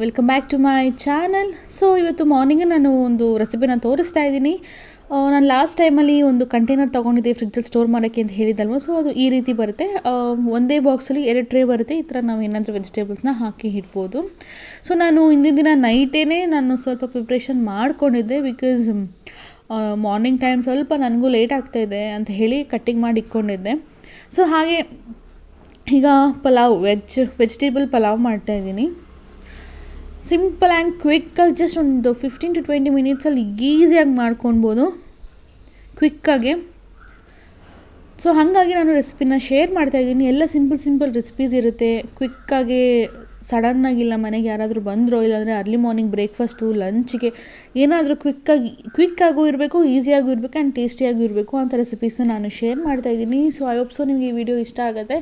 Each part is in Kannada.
Welcome back to my channel so ಇವತ್ತು ಮಾರ್ನಿಂಗ್ ನಾನು ಒಂದು ರೆಸಿಪಿನ ತೋರಿಸ್ತಾ ಇದ್ದೀನಿ. ನಾನು ಲಾಸ್ಟ್ ಟೈಮಲ್ಲಿ ಒಂದು ಕಂಟೈನರ್ ತೊಗೊಂಡಿದ್ದೆ ಫ್ರಿಜ್ಜಲ್ಲಿ ಸ್ಟೋರ್ ಮಾಡೋಕ್ಕೆ ಅಂತ ಹೇಳಿದ್ದಲ್ವ? ಸೊ ಅದು ಈ ರೀತಿ ಬರುತ್ತೆ. ಒಂದೇ ಬಾಕ್ಸಲ್ಲಿ ಎರಡು ಟ್ರೇ ಬರುತ್ತೆ. ಈ ಥರ ನಾವು ಏನಾದರೂ ವೆಜಿಟೇಬಲ್ಸ್ನ ಹಾಕಿ ಇಡ್ಬೋದು. ಸೊ ನಾನು ಹಿಂದಿನ ದಿನ ನೈಟೇ ನಾನು ಸ್ವಲ್ಪ ಪ್ರಿಪ್ರೇಷನ್ ಮಾಡ್ಕೊಂಡಿದ್ದೆ ಬಿಕಾಸ್ ಮಾರ್ನಿಂಗ್ ಟೈಮ್ ಸ್ವಲ್ಪ ನನಗೂ ಲೇಟ್ ಆಗ್ತಾಯಿದೆ ಅಂತ ಹೇಳಿ ಕಟ್ಟಿಂಗ್ ಮಾಡಿ ಇಟ್ಕೊಂಡಿದ್ದೆ. ಸೊ ಹಾಗೆ ಈಗ ಪಲಾವ್ ವೆಜ್ ವೆಜಿಟೇಬಲ್ ಪಲಾವ್ ಮಾಡ್ತಾಯಿದ್ದೀನಿ ಸಿಂಪಲ್ ಆ್ಯಂಡ್ ಕ್ವಿಕ್ಕಾಗಿ ಜಸ್ಟ್ ಒಂದು ಫಿಫ್ಟೀನ್ ಟು ಟ್ವೆಂಟಿ ಮಿನಿಟ್ಸಲ್ಲಿ ಈಸಿಯಾಗಿ ಮಾಡ್ಕೊಳ್ಬೋದು. ಕ್ವಿಕ್ಕಾಗಿ ಸೊ ಹಾಗಾಗಿ ನಾನು ರೆಸಿಪಿನ ಶೇರ್ ಮಾಡ್ತಾಯಿದ್ದೀನಿ ಎಲ್ಲ ಸಿಂಪಲ್ ಸಿಂಪಲ್ ರೆಸಿಪೀಸ್ ಇರುತ್ತೆ. ಕ್ವಿಕ್ಕಾಗಿ ಸಡನ್ನಾಗಿಲ್ಲ ಮನೆಗೆ ಯಾರಾದರೂ ಬಂದರೋ, ಇಲ್ಲಾಂದರೆ ಅರ್ಲಿ ಮಾರ್ನಿಂಗ್ ಬ್ರೇಕ್ಫಾಸ್ಟು ಲಂಚ್ಗೆ ಏನಾದರೂ ಕ್ವಿಕ್ಕಾಗಿ ಕ್ವಿಕ್ಕಾಗೂ ಇರಬೇಕು ಈಸಿಯಾಗೂ ಇರಬೇಕು ಆ್ಯಂಡ್ ಟೇಸ್ಟಿಯಾಗೂ ಇರಬೇಕು ಅಂತ ರೆಸಿಪೀಸ್ನ ನಾನು ಶೇರ್ ಮಾಡ್ತಾಯಿದ್ದೀನಿ ಸೊ ಐ ಹೋಪ್ ಸೊ ನಿಮಗೆ ಈ ವಿಡಿಯೋ ಇಷ್ಟ ಆಗುತ್ತೆ.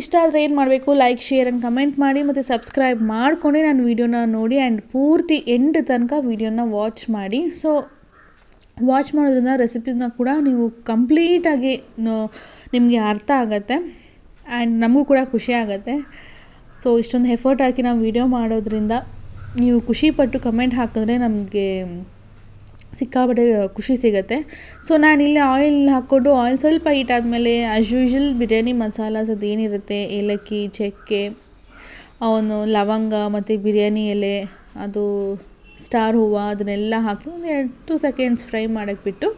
ಇಷ್ಟ ಆದರೆ ಏನು ಮಾಡಬೇಕು? ಲೈಕ್ ಶೇರ್ ಆ್ಯಂಡ್ ಕಮೆಂಟ್ ಮಾಡಿ ಮತ್ತು ಸಬ್ಸ್ಕ್ರೈಬ್ ಮಾಡಿಕೊಂಡೆ ನಾನು ವೀಡಿಯೋನ ನೋಡಿ ಆ್ಯಂಡ್ ಪೂರ್ತಿ ಎಂಡ್ ತನಕ ವೀಡಿಯೋನ ವಾಚ್ ಮಾಡಿ. ಸೊ ವಾಚ್ ಮಾಡೋದ್ರಿಂದ ರೆಸಿಪಿನ ಕೂಡ ನೀವು ಕಂಪ್ಲೀಟಾಗಿ ನಿಮಗೆ ಅರ್ಥ ಆಗುತ್ತೆ ಆ್ಯಂಡ್ ನಮಗೂ ಕೂಡ ಖುಷಿ ಆಗುತ್ತೆ. ಸೊ ಇಷ್ಟೊಂದು ಎಫರ್ಟ್ ಹಾಕಿ ನಾವು ವೀಡಿಯೋ ಮಾಡೋದ್ರಿಂದ ನೀವು ಖುಷಿಪಟ್ಟು ಕಮೆಂಟ್ ಹಾಕಿದ್ರೆ ನಮಗೆ ಸಿಕ್ಕಾಪಟ್ಟೆ ಖುಷಿ ಸಿಗುತ್ತೆ. ಸೊ ನಾನಿಲ್ಲಿ ಆಯಿಲ್ ಹಾಕ್ಕೊಂಡು ಆಯಿಲ್ ಸ್ವಲ್ಪ ಹೀಟ್ ಆದಮೇಲೆ ಆ್ಯಸ್ ಯೂಶ್ವಲ್ ಬಿರಿಯಾನಿ ಮಸಾಲಾಸ್ ಅದೇನಿರುತ್ತೆ ಏಲಕ್ಕಿ, ಚಕ್ಕೆ ಅವನು ಲವಂಗ ಮತ್ತು ಬಿರಿಯಾನಿ ಎಲೆ, ಅದು ಸ್ಟಾರ್ ಹೂವು ಅದನ್ನೆಲ್ಲ ಹಾಕಿ ಒಂದು ಎರಡು ಟು ಸೆಕೆಂಡ್ಸ್ ಫ್ರೈ ಮಾಡೋಕ್ಕೆ ಬಿಟ್ಟು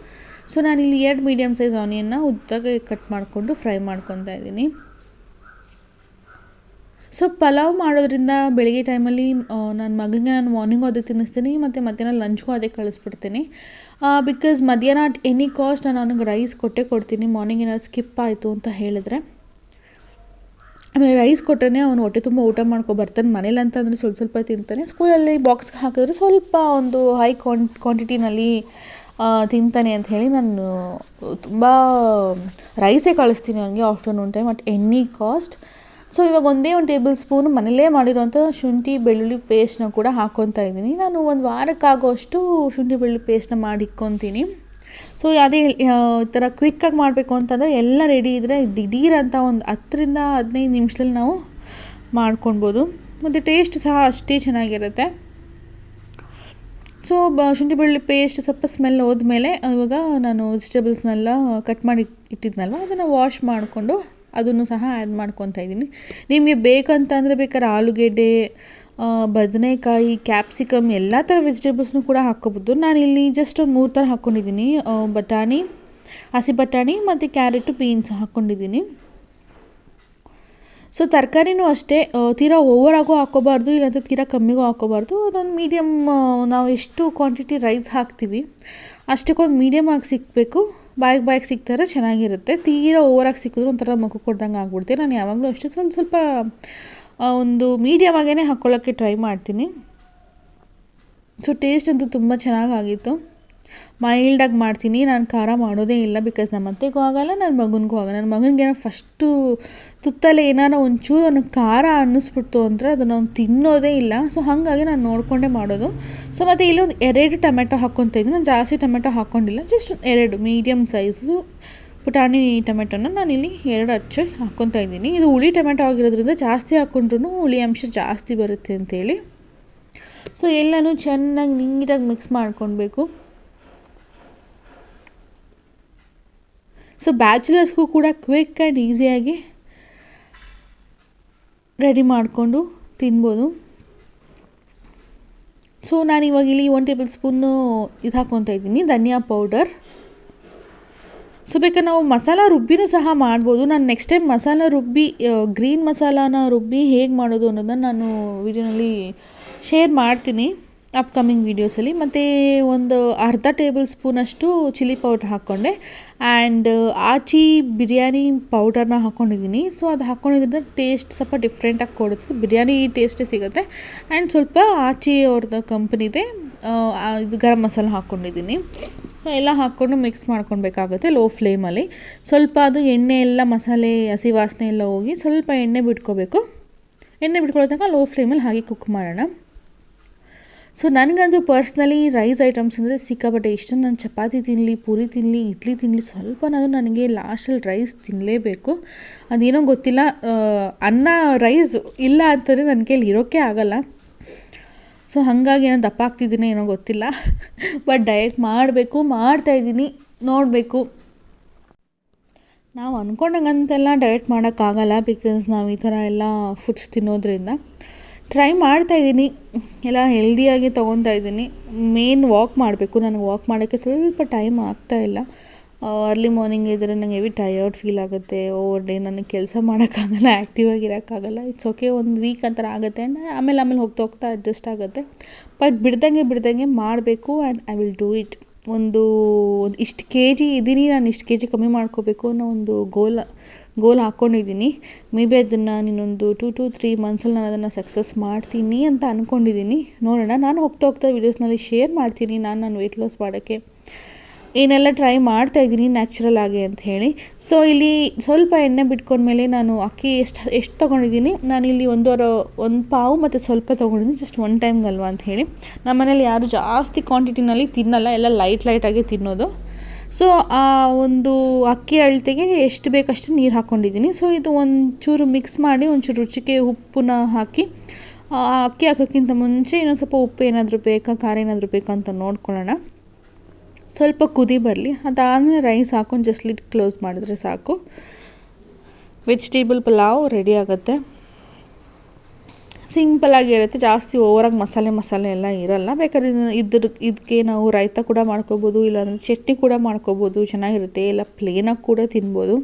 ಸೊ ನಾನಿಲ್ಲಿ ಎರಡು ಮೀಡಿಯಮ್ ಸೈಜ್ ಆನಿಯನ್ನ ಉದ್ದಾಗೆ ಕಟ್ ಮಾಡಿಕೊಂಡು ಫ್ರೈ ಮಾಡ್ಕೊತಾ ಇದ್ದೀನಿ. ಸೊ ಪಲಾವ್ ಮಾಡೋದ್ರಿಂದ ಬೆಳಿಗ್ಗೆ ಟೈಮಲ್ಲಿ ನನ್ನ ಮಗನಿಗೆ ನಾನು ಮಾರ್ನಿಂಗು ಅದೇ ತಿನ್ನಿಸ್ತೀನಿ, ಮತ್ತು ಮಧ್ಯಾಹ್ನ ಲಂಚ್ಗೂ ಅದೇ ಕಳಿಸ್ಬಿಡ್ತೀನಿ. ಬಿಕಾಸ್ ಮಧ್ಯಾಹ್ನ ಅಟ್ ಎನಿ ಕಾಸ್ಟ್ ನಾನು ಅವನಿಗೆ ರೈಸ್ ಕೊಟ್ಟೇ ಕೊಡ್ತೀನಿ ಮಾರ್ನಿಂಗ್ ಏನಾದ್ರು ಸ್ಕಿಪ್ ಆಯಿತು ಅಂತ ಹೇಳಿದ್ರೆ, ಆಮೇಲೆ ರೈಸ್ ಕೊಟ್ಟರೆ ಅವನು ಹೊಟ್ಟೆ ತುಂಬ ಊಟ ಮಾಡ್ಕೊ ಬರ್ತಾನೆ, ಮನೇಲಿ ಅಂತಂದರೆ ಸ್ವಲ್ಪ ಸ್ವಲ್ಪ ತಿಂತಾನೆ. ಸ್ಕೂಲಲ್ಲಿ ಬಾಕ್ಸ್ಗೆ ಹಾಕಿದ್ರೆ ಸ್ವಲ್ಪ ಒಂದು ಹೈ ಕ್ವಾನ್ ಕ್ವಾಂಟಿಟಿನಲ್ಲಿ ತಿಂತಾನೆ ಅಂತ ಹೇಳಿ ನಾನು ತುಂಬ ರೈಸೇ ಕಳಿಸ್ತೀನಿ ಅವನಿಗೆ afternoon time at any cost so ಇವಾಗ ಒಂದೇ ಒಂದು ಟೇಬಲ್ ಸ್ಪೂನ್ ಮನೇಲೇ ಮಾಡಿರೋಂಥ ಶುಂಠಿ, ಬೆಳ್ಳುಳ್ಳಿ ಪೇಸ್ಟ್ನ ಕೂಡ ಹಾಕ್ಕೊತಾ ಇದ್ದೀನಿ. ನಾನು ಒಂದು ವಾರಕ್ಕಾಗೋಷ್ಟು ಶುಂಠಿ, ಬೆಳ್ಳುಳ್ಳಿ ಪೇಸ್ಟ್ನ ಮಾಡಿ ಇಕ್ಕೊತೀನಿ ಸೊ ಅದೇ ಈ ಥರ ಕ್ವಿಕ್ಕಾಗಿ ಮಾಡಬೇಕು ಅಂತಂದರೆ ಎಲ್ಲ ರೆಡಿ ಇದ್ದರೆ ದಿಢೀರಂತ ಒಂದು ಹತ್ತರಿಂದ ಹದಿನೈದು ನಿಮಿಷದಲ್ಲಿ ನಾವು ಮಾಡ್ಕೊಳ್ಬೋದು. ಮತ್ತು ಟೇಸ್ಟ್ ಸಹ ಅಷ್ಟೇ ಚೆನ್ನಾಗಿರುತ್ತೆ. ಸೊ ಬ, ಶುಂಠಿ, ಬೆಳ್ಳುಳ್ಳಿ ಪೇಸ್ಟ್ ಸ್ವಲ್ಪ ಸ್ಮೆಲ್ ಹೋದ್ಮೇಲೆ, ಇವಾಗ ನಾನು ವೆಜಿಟೇಬಲ್ಸ್ನೆಲ್ಲ ಕಟ್ ಮಾಡಿ ಇಟ್ಟಿದ್ನಲ್ವ, ಅದನ್ನು ವಾಶ್ ಮಾಡಿಕೊಂಡು ಅದನ್ನು ಸಹ ಆ್ಯಡ್ ಮಾಡ್ಕೊತಾ ಇದ್ದೀನಿ. ನಿಮಗೆ ಬೇಕಂತಂದರೆ ಬೇಕಾದ್ರೆ ಆಲೂಗೆಡ್ಡೆ ಬದನೆಕಾಯಿ ಕ್ಯಾಪ್ಸಿಕಮ್ ಎಲ್ಲ ಥರ ವೆಜಿಟೇಬಲ್ಸ್ನು ಕೂಡ ಹಾಕ್ಕೋಬೋದು. ನಾನಿಲ್ಲಿ ಜಸ್ಟ್ ಒಂದು ಮೂರು ಥರ ಹಾಕ್ಕೊಂಡಿದ್ದೀನಿ ಬಟಾಣಿ, ಹಸಿ ಬಟಾಣಿ ಮತ್ತು ಕ್ಯಾರೆಟು ಬೀನ್ಸ್ ಹಾಕ್ಕೊಂಡಿದ್ದೀನಿ ಸೊ ತರಕಾರಿನೂ ಅಷ್ಟೇ. ತೀರಾ ಓವರಾಗೂ ಹಾಕ್ಕೋಬಾರ್ದು, ಇಲ್ಲಾಂದರೆ ತೀರಾ ಕಮ್ಮಿಗೂ ಹಾಕ್ಕೋಬಾರ್ದು. ಅದೊಂದು ಮೀಡಿಯಮ್ ನಾವು ಎಷ್ಟು ಕ್ವಾಂಟಿಟಿ ರೈಸ್ ಹಾಕ್ತೀವಿ, ಅಷ್ಟಕ್ಕೊಂದು ಮೀಡಿಯಮ್ ಆಗಿ ಸಿಕ್ಕಬೇಕು ಬಾಯಿಗೆ ಬಾಯ್ಗೆ ಸಿಗ್ತಾರೆ ಚೆನ್ನಾಗಿರುತ್ತೆ. ತೀರಾ ಓವರಾಗಿ ಸಿಕ್ಕಿದ್ರು ಒಂಥರ ಮುಖ ಕೊಡ್ದಂಗೆ ಆಗ್ಬಿಡುತ್ತೆ ನಾನು ಯಾವಾಗಲೂ ಅಷ್ಟೇ ಸ್ವಲ್ಪ ಸ್ವಲ್ಪ ಒಂದು ಮೀಡಿಯಮ್ ಆಗೇ ಹಾಕ್ಕೊಳ್ಳೋಕ್ಕೆ ಟ್ರೈ ಮಾಡ್ತೀನಿ. ಸೊ ಟೇಸ್ಟ್ ಅಂತೂ ತುಂಬ ಚೆನ್ನಾಗಾಗಿತ್ತು. ಮೈಲ್ಡಾಗಿ ಮಾಡ್ತೀನಿ, ನಾನು ಖಾರ ಮಾಡೋದೇ ಇಲ್ಲ ಬಿಕಾಸ್ ನಮ್ಮ ಅತ್ತೆಗೂ ಆಗೋಲ್ಲ ನನ್ನ ಮಗನಿಗೂ ಆಗಲ್ಲ. ನನ್ನ ಮಗನಿಗೆ ಏನೋ ಫಸ್ಟು ತುತ್ತಲ್ಲೇ ಏನಾರ ಒಂಚೂರು ಅವ್ನಿಗೆ ಖಾರ ಅನ್ನಿಸ್ಬಿಡ್ತು ಅಂದರೆ ಅದನ್ನು ಅವ್ನು ತಿನ್ನೋದೇ ಇಲ್ಲ. ಸೊ ಹಾಗಾಗಿ ನಾನು ನೋಡಿಕೊಂಡೇ ಮಾಡೋದು. ಸೊ ಮತ್ತು ಇಲ್ಲೊಂದು ಎರಡು ಟೊಮೆಟೊ ಹಾಕ್ಕೊತಾ ಇದ್ದೀನಿ. ನಾನು ಜಾಸ್ತಿ ಟೊಮೆಟೊ ಹಾಕ್ಕೊಂಡಿಲ್ಲ ಜಸ್ಟ್ ಎರಡು ಮೀಡಿಯಮ್ ಸೈಜು ಪುಟಾಣಿ ಟೊಮೆಟೊನ ನಾನಿಲ್ಲಿ ಎರಡು ಹಚ್ಚಿ ಹಾಕ್ಕೊತಾ ಇದ್ದೀನಿ. ಇದು ಹುಳಿ ಟೊಮೆಟೊ ಆಗಿರೋದ್ರಿಂದ ಜಾಸ್ತಿ ಹಾಕ್ಕೊಂಡ್ರೂ ಹುಳಿ ಅಂಶ ಜಾಸ್ತಿ ಬರುತ್ತೆ ಅಂತೇಳಿ. ಸೊ ಎಲ್ಲನೂ ಚೆನ್ನಾಗಿ ನೀಟಾಗಿ ಮಿಕ್ಸ್ ಮಾಡ್ಕೊಳ್ಬೇಕು ಸೊ ಬ್ಯಾಚುಲರ್ಸ್ಗೂ ಕೂಡ ಕ್ವಿಕ್ ಆ್ಯಂಡ್ ಈಸಿಯಾಗಿ ರೆಡಿ ಮಾಡಿಕೊಂಡು ತಿನ್ಬೋದು. ಸೊ ನಾನು ಇವಾಗ ಇಲ್ಲಿ ಒನ್ ಟೇಬಲ್ ಸ್ಪೂನು ಇದು ಹಾಕ್ಕೊತಾ ಇದ್ದೀನಿ, ಧನಿಯಾ ಪೌಡರ್ ಸೊ ಬೇಕಾದ್ರೆ ನಾವು ಮಸಾಲ ರುಬ್ಬಿನೂ ಸಹ ಮಾಡ್ಬೋದು. ನಾನು ನೆಕ್ಸ್ಟ್ ಟೈಮ್ ಮಸಾಲ ರುಬ್ಬಿ ಗ್ರೀನ್ ಮಸಾಲಾನ ರುಬ್ಬಿ ಹೇಗೆ ಮಾಡೋದು ಅನ್ನೋದನ್ನು ನಾನು ವಿಡಿಯೋನಲ್ಲಿ ಶೇರ್ ಮಾಡ್ತೀನಿ. ಅಪ್ಕಮಿಂಗ್ ವೀಡಿಯೋಸಲ್ಲಿ ಮತ್ತು ಒಂದು ಅರ್ಧ ಟೇಬಲ್ ಸ್ಪೂನಷ್ಟು ಚಿಲ್ಲಿ ಪೌಡ್ರ್ ಹಾಕ್ಕೊಂಡೆ. ಆ್ಯಂಡ್ ಆಚಿ ಬಿರಿಯಾನಿ ಪೌಡರ್ನ ಹಾಕ್ಕೊಂಡಿದ್ದೀನಿ ಸೊ ಅದು ಹಾಕ್ಕೊಂಡಿದ್ರಿಂದ ಟೇಸ್ಟ್ ಸ್ವಲ್ಪ ಡಿಫ್ರೆಂಟಾಗಿ ಕೊಡುತ್ತೆ. ಬಿರಿಯಾನಿ ಟೇಸ್ಟೇ ಸಿಗುತ್ತೆ. ಆ್ಯಂಡ್ ಸ್ವಲ್ಪ ಆಚಿ ಅವ್ರದ್ದು ಕಂಪ್ನಿದೆ ಇದು ಗರಂ ಮಸಾಲ ಹಾಕ್ಕೊಂಡಿದ್ದೀನಿ ಸೊ ಎಲ್ಲ ಹಾಕ್ಕೊಂಡು ಮಿಕ್ಸ್ ಮಾಡ್ಕೊಳ್ಬೇಕಾಗುತ್ತೆ ಲೋ ಫ್ಲೇಮಲ್ಲಿ ಸ್ವಲ್ಪ ಅದು ಎಣ್ಣೆ ಎಲ್ಲ ಮಸಾಲೆ, ಹಸಿ ವಾಸನೆ ಎಲ್ಲ ಹೋಗಿ ಸ್ವಲ್ಪ ಎಣ್ಣೆ ಬಿಟ್ಕೋಬೇಕು. ಎಣ್ಣೆ ಬಿಟ್ಕೊಳ್ಳೋದಾಗ ಲೋ ಫ್ಲೇಮಲ್ಲಿ ಹಾಗೆ ಕುಕ್ ಮಾಡೋಣ. ಸೊ ನನಗಂತೂ ಪರ್ಸ್ನಲಿ ರೈಸ್ ಐಟಮ್ಸ್ ಅಂದರೆ ಸಿಕ್ಕಾಪಟ್ಟೆ ಇಷ್ಟ. ನಾನು ಚಪಾತಿ ತಿನ್ನಲಿ ಪೂರಿ ತಿನ್ನಲಿ ಇಡ್ಲಿ ತಿನ್ನಲಿ ಸ್ವಲ್ಪನಾದರೂ ನನಗೆ ಲಾಸ್ಟಲ್ಲಿ ರೈಸ್ ತಿನ್ನಲೇಬೇಕು ಅದೇನೋ ಗೊತ್ತಿಲ್ಲ ಅನ್ನ ರೈಸ್ ಇಲ್ಲ ಅಂತಂದರೆ ನನ್ನ ಕೈಲಿ ಇರೋಕ್ಕೆ ಆಗಲ್ಲ. ಸೊ ಹಾಗಾಗಿ ಏನೋ ದಪ್ಪ ಆಗ್ತಿದ್ದೀನಿ ಏನೋ ಗೊತ್ತಿಲ್ಲ. ಬಟ್ ಡಯಟ್ ಮಾಡಬೇಕು ಮಾಡ್ತಾಯಿದ್ದೀನಿ ನೋಡಬೇಕು. ನಾವು ಅಂದ್ಕೊಂಡಂಗಂತೆಲ್ಲ ಡಯಟ್ ಮಾಡೋಕ್ಕಾಗಲ್ಲ ಬಿಕಾಸ್ ನಾವು ಈ ಥರ ಎಲ್ಲ ಫುಡ್ಸ್ ತಿನ್ನೋದ್ರಿಂದ. ಟ್ರೈ ಮಾಡ್ತಾ ಇದ್ದೀನಿ. ಎಲ್ಲ ಹೆಲ್ದಿಯಾಗಿ ತೊಗೊತಾ ಇದ್ದೀನಿ. ಮೇನ್ ವಾಕ್ ಮಾಡಬೇಕು. ನನಗೆ ವಾಕ್ ಮಾಡೋಕ್ಕೆ ಸ್ವಲ್ಪ ಟೈಮ್ ಆಗ್ತಾ ಇಲ್ಲ. ಅರ್ಲಿ ಮಾರ್ನಿಂಗ್ ಇದ್ದರೆ ನಂಗೆ ಹೆವಿ ಟಯರ್ಡ್ ಫೀಲ್ ಆಗುತ್ತೆ. ಓವರ್ ಡೇ ನನಗೆ ಕೆಲಸ ಮಾಡೋಕ್ಕಾಗಲ್ಲ ಆ್ಯಕ್ಟಿವ್ ಆಗಿರೋಕ್ಕಾಗಲ್ಲ ಇಟ್ಸ್ ಓಕೆ ಒಂದು ವೀಕ್ ಅಂತರ ಆಗುತ್ತೆ. ಆ್ಯಂಡ್ ಆಮೇಲೆ ಆಮೇಲೆ ಹೋಗ್ತಾ ಹೋಗ್ತಾ ಅಡ್ಜಸ್ಟ್ ಆಗುತ್ತೆ. ಬಟ್ ಬಿಡ್ದಂಗೆ ಬಿಡ್ದಂಗೆ ಮಾಡಬೇಕು and I will do it ಒಂದು ಇಷ್ಟು ಕೆ ಜಿ ಇದ್ದೀನಿ ನಾನು ಇಷ್ಟು ಕೆ ಜಿ ಕಮ್ಮಿ ಮಾಡ್ಕೋಬೇಕು ಅನ್ನೋ ಒಂದು ಗೋಲ್ ಗೋಲ್ ಹಾಕ್ಕೊಂಡಿದ್ದೀನಿ ಮೇ ಬಿ ಅದನ್ನು ನೀನೊಂದು ಟೂ ಟು ತ್ರೀ ಮಂತ್ಸಲ್ಲಿ ನಾನು ಅದನ್ನು ಸಕ್ಸಸ್ ಮಾಡ್ತೀನಿ ಅಂತ ಅಂದ್ಕೊಂಡಿದ್ದೀನಿ ನೋಡೋಣ, ನಾನು ಹೋಗ್ತಾ ಹೋಗ್ತಾ ವೀಡಿಯೋಸ್ನಲ್ಲಿ ಶೇರ್ ಮಾಡ್ತೀನಿ. ನಾನು ನಾನು ವೆಯ್ಟ್ ಲಾಸ್ ಮಾಡೋಕ್ಕೆ. ಏನೆಲ್ಲ ಟ್ರೈ ಮಾಡ್ತಾ ಇದ್ದೀನಿ ನ್ಯಾಚುರಲ್ ಆಗಿ ಅಂತ ಹೇಳಿ. ಸೊ ಇಲ್ಲಿ ಸ್ವಲ್ಪ ಎಣ್ಣೆ ಬಿಟ್ಕೊಂಡ್ಮೇಲೆ ನಾನು ಅಕ್ಕಿ ಎಷ್ಟು ಎಷ್ಟು ತೊಗೊಂಡಿದ್ದೀನಿ? ನಾನು ಇಲ್ಲಿ ಒಂದು ಪಾವು ಮತ್ತು ಸ್ವಲ್ಪ ತೊಗೊಂಡಿದ್ದೀನಿ ಜಸ್ಟ್ ಒನ್ ಟೈಮ್ಗಲ್ವ ಅಂತ ಹೇಳಿ. ನಮ್ಮ ಮನೇಲಿ ಯಾರು ಜಾಸ್ತಿ ಕ್ವಾಂಟಿಟಿನಲ್ಲಿ ತಿನ್ನಲ್ಲ, ಎಲ್ಲ ಲೈಟ್ ಲೈಟಾಗಿ ತಿನ್ನೋದು. ಸೊ ಆ ಒಂದು ಅಕ್ಕಿ ಅಳತೆಗೆ ಎಷ್ಟು ಬೇಕಷ್ಟು ನೀರು ಹಾಕ್ಕೊಂಡಿದ್ದೀನಿ ಸೊ ಇದು ಒಂಚೂರು ಮಿಕ್ಸ್ ಮಾಡಿ, ಒಂಚೂರು ರುಚಿಗೆ ಉಪ್ಪನ್ನ ಹಾಕಿ, ಆ ಅಕ್ಕಿ ಹಾಕೋಕ್ಕಿಂತ ಮುಂಚೆ ಇನ್ನೊಂದು ಸ್ವಲ್ಪ ಉಪ್ಪು ಏನಾದರೂ ಬೇಕಾ, ಖಾರ ಏನಾದರೂ ಬೇಕಾ ಅಂತ ನೋಡ್ಕೊಳ್ಳೋಣ. ಸ್ವಲ್ಪ ಕುದಿ ಬರಲಿ. ಅದಾದಮೇಲೆ ರೈಸ್ ಹಾಕೊಂಡು ಜಸ್ಟ್ ಲಿಡ್ ಕ್ಲೋಸ್ ಮಾಡಿದ್ರೆ ಸಾಕು. ವೆಜಿಟೇಬಲ್ ಪಲಾವ್ ರೆಡಿ ಆಗುತ್ತೆ. ಸಿಂಪಲಾಗಿರುತ್ತೆ ಜಾಸ್ತಿ ಓವರಾಗಿ ಮಸಾಲೆ ಮಸಾಲೆ ಎಲ್ಲ ಇರಲ್ಲ. ಬೇಕಾದ್ರೆ ಇದ್ರ ಇದಕ್ಕೆ ನಾವು ರಾಯ್ತ ಕೂಡ ಮಾಡ್ಕೋಬೋದು, ಇಲ್ಲಾಂದರೆ ಚಟ್ನಿ ಕೂಡ ಮಾಡ್ಕೋಬೋದು, ಚೆನ್ನಾಗಿರುತ್ತೆ. ಇಲ್ಲ ಪ್ಲೇನಾಗಿ ಕೂಡ ತಿನ್ಬೋದು.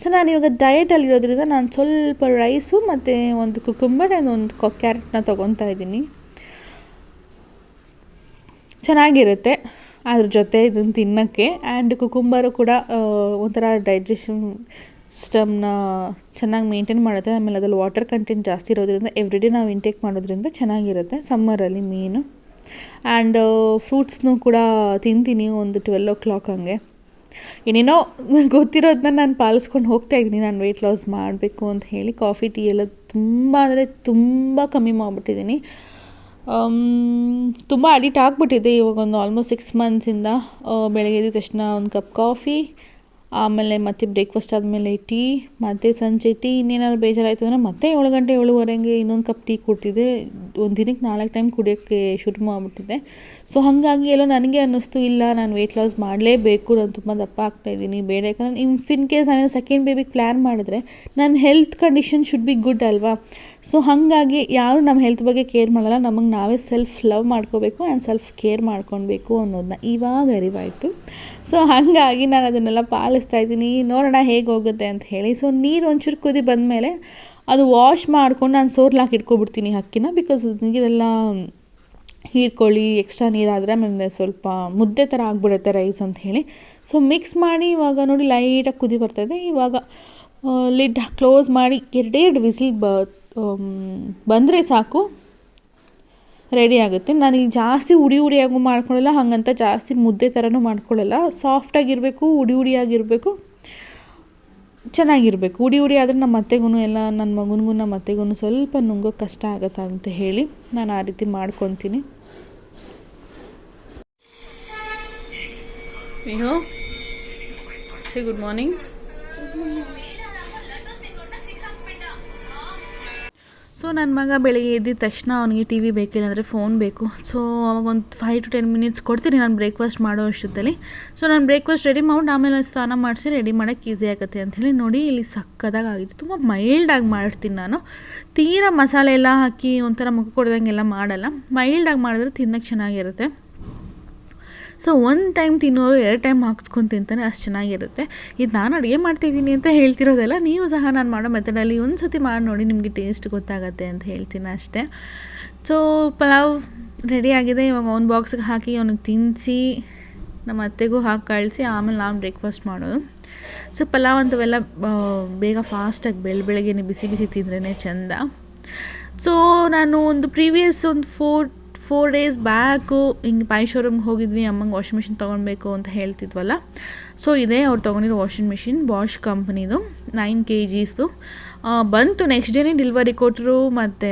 ಸೊ ನಾನು ಇವಾಗ ಡಯೆಟಲ್ಲಿರೋದ್ರಿಂದ ನಾನು ಸ್ವಲ್ಪ ರೈಸು ಮತ್ತು ಒಂದು ಕುಕುಂಬರ್ ಆ್ಯಂಡ್ ಒಂದು ಕ್ಯಾರೆಟ್ನ ತೊಗೊತಾ ಇದ್ದೀನಿ. ಚೆನ್ನಾಗಿರುತ್ತೆ. ಅದ್ರ ಜೊತೆ ಇದನ್ನು ತಿನ್ನೋಕ್ಕೆ ಆ್ಯಂಡ್ ಕುಕುಂಬರು ಕೂಡ ಒಂಥರ ಡೈಜೆಷನ್ ಸಿಸ್ಟಮ್ನ ಚೆನ್ನಾಗಿ ಮೇಂಟೈನ್ ಮಾಡುತ್ತೆ. ಆಮೇಲೆ ಅದ್ರಲ್ಲಿ ವಾಟರ್ ಕಂಟೆಂಟ್ ಜಾಸ್ತಿ ಇರೋದ್ರಿಂದ ಎವ್ರಿಡೇ ನಾವು ಇಂಟೇಕ್ ಮಾಡೋದ್ರಿಂದ ಚೆನ್ನಾಗಿರುತ್ತೆ ಸಮ್ಮರಲ್ಲಿ ಮೀನು ಆ್ಯಂಡ್ ಫ್ರೂಟ್ಸ್ನು ಕೂಡ ತಿಂತೀನಿ ಒಂದು ಟ್ವೆಲ್ ಓ ಕ್ಲಾಕ್ ಹಂಗೆ. ಏನೇನೋ ಗೊತ್ತಿರೋದನ್ನ ನಾನು ಪಾಲಿಸ್ಕೊಂಡು ಹೋಗ್ತಾ ಇದ್ದೀನಿ, ನಾನು ವೆಯ್ಟ್ ಲಾಸ್ ಮಾಡಬೇಕು ಅಂತ ಹೇಳಿ ಕಾಫಿ ಟೀ ಎಲ್ಲ ತುಂಬ ಅಂದರೆ ತುಂಬ ಕಮ್ಮಿ ಮಾಡಿಬಿಟ್ಟಿದ್ದೀನಿ. ತುಂಬ ಅಡಿಟ್ ಆಗಿಬಿಟ್ಟಿದೆ ಇವಾಗ ಒಂದು ಆಲ್ಮೋಸ್ಟ್ ಸಿಕ್ಸ್ ಮಂತ್ಸಿಂದ ಬೆಳಗ್ಗೆ ಎದ್ದ ತಕ್ಷಣ ಒಂದು ಕಪ್ ಕಾಫಿ ಆಮೇಲೆ ಮತ್ತೆ ಬ್ರೇಕ್ಫಾಸ್ಟ್ ಆದಮೇಲೆ ಟೀ ಮತ್ತು ಸಂಜೆ ಟೀ ಇನ್ನೇನಾದ್ರು ಬೇಜಾರಾಯಿತು ಅಂದರೆ ಮತ್ತೆ ಏಳು ಗಂಟೆ ಏಳುವರೆಗೆ ಇನ್ನೊಂದು ಕಪ್ ಟೀ ಕುಡ್ತಿದ್ದೆ. ಒಂದು ದಿನಕ್ಕೆ ನಾಲ್ಕು ಟೈಮ್ ಕುಡಿಯೋಕ್ಕೆ ಶುರು ಮಾಡಿಬಿಟ್ಟಿದ್ದೆ. ಸೊ ಹಾಗಾಗಿ ಎಲ್ಲೋ ನನಗೆ ಅನ್ನಿಸ್ತು, ಇಲ್ಲ, ನಾನು ವೆಯ್ಟ್ ಲಾಸ್ ಮಾಡಲೇಬೇಕು, ನಾನು ತುಂಬ ದಪ್ಪ ಆಗ್ತಾಯಿದ್ದೀನಿ ಬೇಡ. ಯಾಕಂದರೆ ಇನ್ ಫಿನ್ ಕೇಸ್ ನಾವೇನು ಸೆಕೆಂಡ್ ಬೇಬಿಗೆ ಪ್ಲ್ಯಾನ್ ಮಾಡಿದ್ರೆ ನನ್ನ health condition should be good ಅಲ್ವಾ? ಸೊ ಹಾಗಾಗಿ ಯಾರು ನಮ್ಮ ಹೆಲ್ತ್ ಬಗ್ಗೆ ಕೇರ್ ಮಾಡಲ್ಲ, ನಮಗೆ ನಾವೇ ಸೆಲ್ಫ್ ಲವ್ ಮಾಡ್ಕೋಬೇಕು ಆ್ಯಂಡ್ ಸೆಲ್ಫ್ ಕೇರ್ ಮಾಡ್ಕೊಳ್ಬೇಕು ಅನ್ನೋದನ್ನ ಇವಾಗ ಅರಿವಾಯಿತು. ಸೊ ಹಾಗಾಗಿ ನಾನು ಅದನ್ನೆಲ್ಲ ಪಾಲಿಸ್ತಾ ಇದ್ದೀನಿ. ನೋಡೋಣ ಹೇಗೆ ಹೋಗುತ್ತೆ ಅಂತ ಹೇಳಿ. ಸೊ ನೀರು ಒಂಚೂರು ಕುದಿ ಬಂದಮೇಲೆ ಅದು ವಾಶ್ ಮಾಡ್ಕೊಂಡು ನಾನು ಸೋರ್ಲಾಕಿ ಇಟ್ಕೊಬಿಡ್ತೀನಿ ಹಕ್ಕಿನ ಬಿಕಾಸ್ ನೀರೆಲ್ಲ ಹೀರ್ಕೊಳ್ಳಿ ಎಕ್ಸ್ಟ್ರಾ ನೀರಾದರೆ ಆಮೇಲೆ ಸ್ವಲ್ಪ ಮುದ್ದೆ ಥರ ಆಗಿಬಿಡುತ್ತೆ ರೈಸ್ ಅಂತ ಹೇಳಿ. ಸೊ ಮಿಕ್ಸ್ ಮಾಡಿ ಇವಾಗ ನೋಡಿ ಲೈಟಾಗಿ ಕುದಿ ಬರ್ತಾಯಿದೆ ಇವಾಗ ಲಿಡ್ ಕ್ಲೋಸ್ ಮಾಡಿ ಎರಡೆರಡು ವಿಸಿಲ್ ಬ ಬಂದರೆ ಸಾಕು. ರೆಡಿ ಆಗುತ್ತೆ. ನಾನು ಇಲ್ಲಿ ಜಾಸ್ತಿ ಉಡಿ ಉಡಿಯಾಗೂ ಮಾಡ್ಕೊಳ್ಳಲ್ಲ, ಹಾಗಂತ ಜಾಸ್ತಿ ಮುದ್ದೆ ಥರನೂ ಮಾಡ್ಕೊಳ್ಳಲ್ಲ. ಸಾಫ್ಟಾಗಿರಬೇಕು ಉಡಿ ಉಡಿಯಾಗಿರಬೇಕು. ಚೆನ್ನಾಗಿರಬೇಕು. ಉಡಿ ಉಡಿ ಆದರೆ ನಮ್ಮ ಅತ್ತೆಗೂ ಎಲ್ಲ ನನ್ನ ಮಗನಿಗೂ ನಮ್ಮ ಅತ್ತೆಗೂ ಸ್ವಲ್ಪ ನುಂಗೋ ಕಷ್ಟ ಆಗುತ್ತೆ ಅಂತ ಹೇಳಿ ನಾನು ಆ ರೀತಿ ಮಾಡ್ಕೊತೀನಿ. ಗುಡ್ ಮಾರ್ನಿಂಗ್ ಸೊ ನನ್ನ ಮಗ ಬೆಳಿಗ್ಗೆ ಎದ್ದಿದ ತಕ್ಷಣ ಅವನಿಗೆ ಟಿ ವಿ ಬೇಕಿಲ್ಲಾಂದರೆ ಫೋನ್ ಬೇಕು. ಸೊ ಅವಾಗ ಒಂದು ಫೈವ್ ಟು ಟೆನ್ ಮಿನಿಟ್ಸ್ ಕೊಡ್ತೀನಿ ನಾನು ಬ್ರೇಕ್ಫಾಸ್ಟ್ ಮಾಡೋ ಅಷ್ಟೊತ್ತಲ್ಲಿ. ಸೊ ನಾನು ಬ್ರೇಕ್ಫಾಸ್ಟ್ ರೆಡಿ ಮಾಡ್ಬಿಟ್ಟು ಆಮೇಲೆ ಸ್ನಾನ ಮಾಡಿಸಿ ರೆಡಿ ಮಾಡೋಕ್ಕೆ ಈಸಿ ಆಗುತ್ತೆ ಅಂಥೇಳಿ ನೋಡಿ ಇಲ್ಲಿ ಸಕ್ಕದಾಗಿ ಆಗಿದೆ ತುಂಬ ಮೈಲ್ಡಾಗಿ ಮಾಡ್ತೀನಿ ನಾನು. ತೀರಾ ಮಸಾಲೆ ಎಲ್ಲ ಹಾಕಿ ಒಂಥರ ಮುಖ ಕೊಡ್ದಂಗೆಲ್ಲ ಮಾಡಲ್ಲ. ಮೈಲ್ಡಾಗಿ ಮಾಡಿದ್ರೆ ತಿನ್ನೋಕ್ಕೆ ಚೆನ್ನಾಗಿರುತ್ತೆ. ಸೊ ಒಂದು ಟೈಮ್ ತಿನ್ನೋರು ಎರಡು ಟೈಮ್ ಹಾಕ್ಸ್ಕೊಂಡು ತಿಂತಾನೆ ಅಷ್ಟು ಚೆನ್ನಾಗಿರುತ್ತೆ. ಇದು ನಾನು ಅಡುಗೆ ಮಾಡ್ತಿದ್ದೀನಿ ಅಂತ ಹೇಳ್ತಿರೋದಲ್ಲ, ನೀವು ಸಹ ನಾನು ಮಾಡೋ ಮೆಥಡಲ್ಲಿ ಒಂದು ಸತಿ ಮಾಡಿ ನೋಡಿ ನಿಮಗೆ ಟೇಸ್ಟ್ ಗೊತ್ತಾಗತ್ತೆ ಅಂತ ಹೇಳ್ತೀನಿ ಅಷ್ಟೇ. ಸೊ ಪಲಾವ್ ರೆಡಿ ಆಗಿದೆ. ಇವಾಗ ಒಂದು ಬಾಕ್ಸ್ಗೆ ಹಾಕಿ ಅವನಿಗೆ ತಿನ್ನಿಸಿ ನಮ್ಮ ಅತ್ತೆಗೂ ಹಾಕಿ ಕಳಿಸಿ, ಆಮೇಲೆ ನಾನು ಬ್ರೇಕ್ಫಾಸ್ಟ್ ಮಾಡೋದು. ಸೊ ಪಲಾವ್ ಅಂತವೆಲ್ಲ ಬೇಗ ಫಾಸ್ಟಾಗಿ ಬೆಳ ಬೆಳಗ್ಗೆ ಬಿಸಿ ಬಿಸಿ ತಿಂದ್ರೇ ಚೆಂದ. ಸೊ ನಾನು ಒಂದು ಪ್ರೀವಿಯಸ್ ಒಂದು ಫೋರ್ ಫೋರ್ ಡೇಸ್ ಬ್ಯಾಕು ಹಿಂಗೆ ಪೈ ಶೋರೂಮ್ಗೆ ಹೋಗಿದ್ವಿ, ಅಮ್ಮಂಗೆ ವಾಷಿಂಗ್ ಮಿಷಿನ್ ತೊಗೊಳ್ಬೇಕು ಅಂತ ಹೇಳ್ತಿದ್ವಲ್ಲ. ಸೊ ಇದೇ ಅವ್ರು ತೊಗೊಂಡಿರೋ ವಾಷಿಂಗ್ ಮಿಷಿನ್ ಬಾಷ್ ಕಂಪ್ನಿದು ನೈನ್ ಕೆ ಜೀಸು ಬಂತು ನೆಕ್ಸ್ಟ್ ಡೇನೇ ಡಿಲ್ವರಿ ಕೊಟ್ಟರು ಮತ್ತು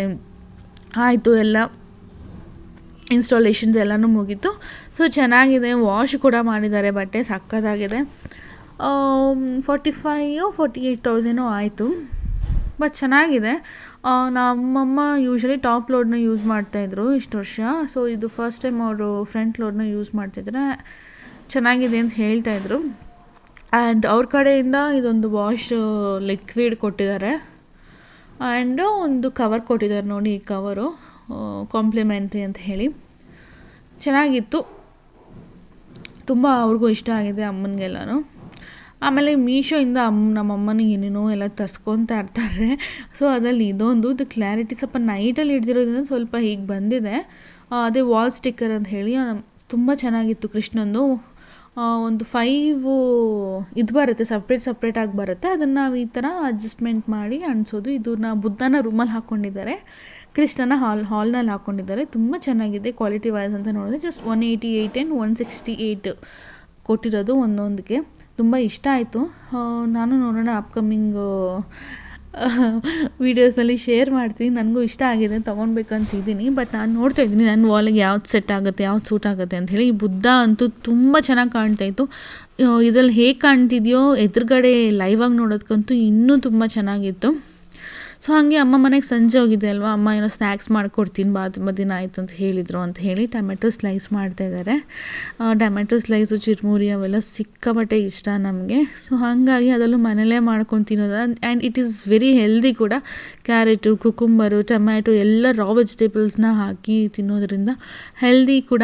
ಆಯಿತು, ಎಲ್ಲ ಇನ್ಸ್ಟಾಲೇಷನ್ಸ್ ಎಲ್ಲನೂ ಮುಗೀತು. ಸೊ ಚೆನ್ನಾಗಿದೆ ವಾಶ್ ಕೂಡ ಮಾಡಿದ್ದಾರೆ, ಬಟ್ಟೆ ಸಕ್ಕತ್ತಾಗಿದೆ. Forty five forty eight thousand ಆಯಿತು. ಬಟ್ ಚೆನ್ನಾಗಿದೆ. ನಮ್ಮಮ್ಮ ಯೂಶ್ವಲಿ ಟಾಪ್ ಲೋಡ್ನ ಯೂಸ್ ಮಾಡ್ತಾಯಿದ್ರು ಇಷ್ಟು ವರ್ಷ. ಸೊ ಇದು ಫಸ್ಟ್ ಟೈಮ್ ಅವರು ಫ್ರಂಟ್ ಲೋಡ್ನ ಯೂಸ್ ಮಾಡ್ತಿದ್ರೆ ಚೆನ್ನಾಗಿದೆ ಅಂತ ಹೇಳ್ತಾಯಿದ್ರು ಆ್ಯಂಡ್ ಅವ್ರ ಕಡೆಯಿಂದ ಇದೊಂದು ವಾಶ್ ಲಿಕ್ವಿಡ್ ಕೊಟ್ಟಿದ್ದಾರೆ. ಆ್ಯಂಡ್ ಒಂದು ಕವರ್ ಕೊಟ್ಟಿದ್ದಾರೆ ನೋಡಿ ಈ ಕವರು ಕಾಂಪ್ಲಿಮೆಂಟ್ರಿ ಅಂತ ಹೇಳಿ. ಚೆನ್ನಾಗಿತ್ತು. ತುಂಬ ಅವ್ರಿಗೂ ಇಷ್ಟ ಆಗಿದೆ ಅಮ್ಮನಿಗೆಲ್ಲನೂ. ಆಮೇಲೆ ಮೀಶೋಯಿಂದ ಅಮ್ಮ ನಮ್ಮ ಅಮ್ಮನಿಗೆ ಏನೇನೋ ಎಲ್ಲ ತರಿಸ್ಕೊತಾ ಇರ್ತಾರೆ. ಸೊ ಅದರಲ್ಲಿ ಇದೊಂದು, ಇದು ಕ್ಲಾರಿಟಿ ಸ್ವಲ್ಪ ನೈಟಲ್ಲಿ ಹಿಡ್ದಿರೋದ್ರಿಂದ ಸ್ವಲ್ಪ ಹೀಗೆ ಬಂದಿದೆ. ಅದೇ ವಾಲ್ ಸ್ಟಿಕ್ಕರ್ ಅಂತ ಹೇಳಿ ತುಂಬ ಚೆನ್ನಾಗಿತ್ತು ಕೃಷ್ಣಂದು. ಒಂದು ಫೈವ್ ಇದು ಬರುತ್ತೆ ಸಪ್ರೇಟ್ ಸಪ್ರೇಟಾಗಿ ಬರುತ್ತೆ. ಅದನ್ನು ನಾವು ಈ ಥರ ಅಡ್ಜಸ್ಟ್ಮೆಂಟ್ ಮಾಡಿ ಅಂಟಿಸೋದು ಇದನ್ನ ಬುದ್ಧನ ರೂಮಲ್ಲಿ ಹಾಕ್ಕೊಂಡಿದ್ದಾರೆ ಕೃಷ್ಣನ ಹಾಲ್ ಹಾಲ್ನಲ್ಲಿ ಹಾಕ್ಕೊಂಡಿದ್ದಾರೆ ತುಂಬ ಚೆನ್ನಾಗಿದೆ ಕ್ವಾಲಿಟಿ ವೈಸ್ ಅಂತ ನೋಡಿದ್ರೆ just one eighty eight and one sixty eight ಕೊಟ್ಟಿರೋದು ಒಂದೊಂದಕ್ಕೆ. ತುಂಬ ಇಷ್ಟ ಆಯಿತು. ನಾನು ನೋಡೋಣ ಅಪ್ಕಮಿಂಗ್ ವೀಡಿಯೋಸ್ನಲ್ಲಿ ಶೇರ್ ಮಾಡ್ತೀನಿ. ನನಗೂ ಇಷ್ಟ ಆಗಿದೆ ತೊಗೊಳ್ಬೇಕಂತ ಇದ್ದೀನಿ. ಬಟ್ ನಾನು ನೋಡ್ತಾ ಇದ್ದೀನಿ ನನ್ನ ವಾಲಿಗೆ ಯಾವ್ದು ಸೆಟ್ ಆಗುತ್ತೆ, ಯಾವ್ದು ಸೂಟ್ ಆಗುತ್ತೆ ಅಂತ ಹೇಳಿ. ಈ ಬುದ್ಧ ಅಂತೂ ತುಂಬ ಚೆನ್ನಾಗಿ ಕಾಣ್ತಾ ಇತ್ತು. ಇದರಲ್ಲಿ ಹೇಗೆ ಕಾಣ್ತಿದೆಯೋ, ಎದುರುಗಡೆ ಲೈವಾಗಿ ನೋಡೋದಕ್ಕಂತೂ ಇನ್ನೂ ತುಂಬ ಚೆನ್ನಾಗಿತ್ತು. ಸೊ ಹಾಗೆ ಅಮ್ಮ ಮನೆಗೆ ಸಂಜೆ ಹೋಗಿದ್ದೆ ಅಲ್ವಾ? ಅಮ್ಮ ಏನೋ ಸ್ನ್ಯಾಕ್ಸ್ ಮಾಡಿಕೊಡ್ತೀನಿ, ಬಾ ತುಂಬ ದಿನ ಆಯಿತು ಅಂತ ಹೇಳಿದರು ಅಂತ ಹೇಳಿ ಟೊಮೆಟೊ ಸ್ಲೈಸ್ ಮಾಡ್ತಾ ಇದ್ದಾರೆ ಟೊಮೆಟೊ ಸ್ಲೈಸು ಚಿರ್ಮುರಿ ಅವೆಲ್ಲ ಸಿಕ್ಕಾಪಟ್ಟೆ ಇಷ್ಟ ನಮಗೆ. ಸೊ ಹಾಗಾಗಿ ಅದರಲ್ಲೂ ಮನೇಲೇ ಮಾಡ್ಕೊಂಡು ತಿನ್ನೋದು. And it is very healthy ಕೂಡ. ಕ್ಯಾರೆಟು ಕುಕುಂಬರು ಟೊಮ್ಯಾಟೊ ಎಲ್ಲ ರಾ ವೆಜಿಟೇಬಲ್ಸ್ನ ಹಾಕಿ ತಿನ್ನೋದ್ರಿಂದ ಹೆಲ್ದಿ ಕೂಡ.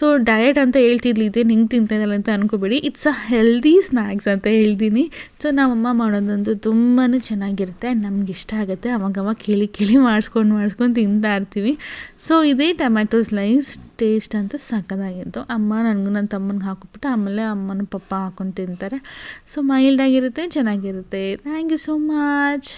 ಸೊ ಡಯಟ್ ಅಂತ ಹೇಳ್ತಿರ್ಲಿದೆ ನಿಂಗೆ ತಿಂತಾ ಇದ್ದಾರೆ ಅಂತ ಅನ್ಕೋಬೇಡಿ. ಇಟ್ಸ್ ಅ ಹೆಲ್ದಿ ಸ್ನ್ಯಾಕ್ಸ್ ಅಂತ ಹೇಳ್ತೀನಿ. ಸೊ ನಮ್ಮಮ್ಮ ಮಾಡೋದಂತೂ ತುಂಬಾ ಚೆನ್ನಾಗಿರುತ್ತೆ. ನಮ್ಗೆ ಇಷ್ಟ ಆಗುತ್ತೆ. ಅವಾಗವಾಗ ಕೇಳಿ ಕೇಳಿ ಮಾಡಿಸ್ಕೊಂಡು ಮಾಡಿಸ್ಕೊಂಡು ತಿಂತಾ ಇರ್ತೀವಿ. ಸೊ ಇದೇ ಟೊಮ್ಯಾಟೊ ಸ್ಲೈಸ್ ಟೇಸ್ಟ್ ಅಂತ ಸಕ್ಕದಾಗಿತ್ತು ಅಮ್ಮ ನನಗೂ ನನ್ನ ತಮ್ಮನಿಗೆ ಹಾಕ್ಬಿಟ್ಟು ಆಮೇಲೆ ಅಮ್ಮನ ಪಪ್ಪ ಹಾಕ್ಕೊಂಡು ತಿಂತಾರೆ. ಸೊ ಮೈಲ್ಡಾಗಿರುತ್ತೆ ಚೆನ್ನಾಗಿರುತ್ತೆ. Thank you so much